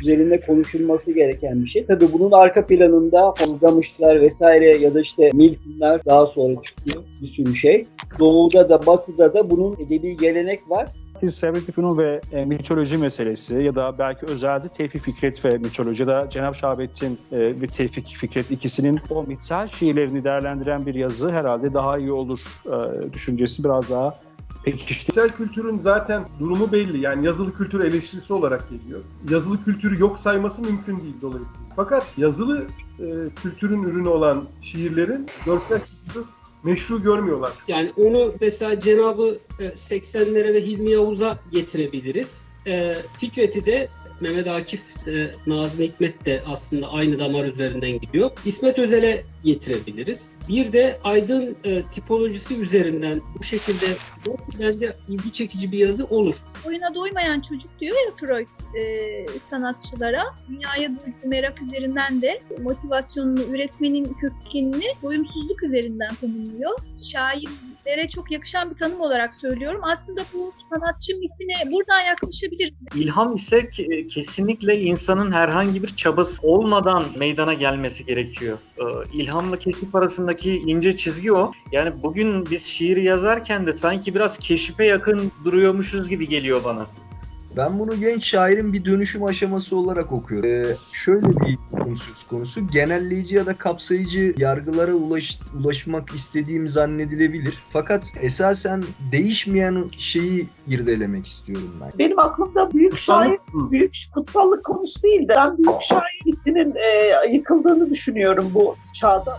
üzerinde konuşulması gereken bir şey. Tabii bunun arka planında Olgamışlar vesaire ya da işte Miltonlar daha sonra çıkıyor bir sürü şey. Doğuda da batıda da bunun edebi gelenek var. Sevretli Fünun ve e, mitoloji meselesi ya da belki özelde Tevfik Fikret ve mitoloji ya da Cenab-ı Şahabettin e, ve Tevfik Fikret ikisinin o mitsel şiirlerini değerlendiren bir yazı herhalde daha iyi olur e, düşüncesi biraz daha Dijital kültürün zaten durumu belli. Yani yazılı kültür eleştirisi olarak geliyor. Yazılı kültürü yok sayması mümkün değil dolayısıyla. Fakat yazılı e, kültürün ürünü olan şiirlerin görsel kültürü meşru görmüyorlar. Yani onu mesela Cenabı e, 80'lere ve Hilmi Yavuz'a getirebiliriz. E, Fikret'i de Mehmet Akif, e, Nazım Hikmet de aslında aynı damar üzerinden gidiyor. İsmet Özel'e getirebiliriz. Bir de Aydın e, tipolojisi üzerinden bu şekilde bence ilgi çekici bir yazı olur. oyuna doymayan çocuk diyor ya Freud e, sanatçılara. Dünyaya duyduğu merak üzerinden de motivasyonunu, üretmenin kökenini doyumsuzluk üzerinden tanımlıyor. Şairlere çok yakışan bir tanım olarak söylüyorum. Aslında bu sanatçı mitine buradan yaklaşabilir. İlham ise ke- kesinlikle insanın herhangi bir çabası olmadan meydana gelmesi gerekiyor. Ee, İlhamla keşif arasındaki ince çizgi o. Yani bugün biz şiiri yazarken de sanki biraz keşife yakın duruyormuşuz gibi geliyor bana. Ben bunu genç şairin bir dönüşüm aşaması olarak okuyorum. Ee, şöyle bir konu söz konusu. Genelleyici ya da kapsayıcı yargılara ulaş, ulaşmak istediğim zannedilebilir. Fakat esasen değişmeyen şeyi irdelemek istiyorum ben. Benim aklımda büyük şair, büyük kutsallık konusu değil de ben büyük şair mitinin e, yıkıldığını düşünüyorum bu çağda.